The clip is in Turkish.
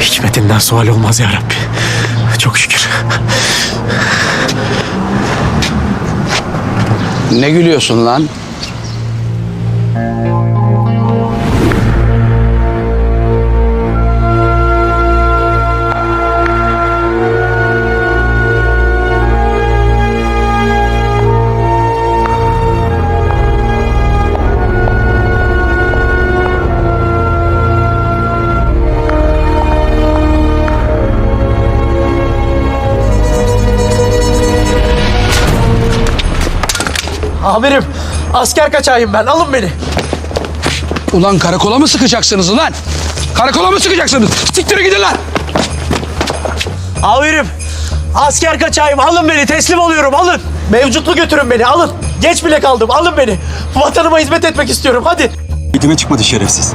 Hikmetinden sual olmaz ya Rabbi. Çok şükür. Ne gülüyorsun lan? Amirim asker kaçayım ben alın beni. Ulan karakola mı sıkacaksınız ulan? Karakola mı sıkacaksınız? Siktirin gidin lan! Amirim asker kaçayım alın beni teslim oluyorum alın. Mevcutlu götürün beni alın. Geç bile kaldım alın beni. Vatanıma hizmet etmek istiyorum hadi. Eğitime çıkmadı şerefsiz.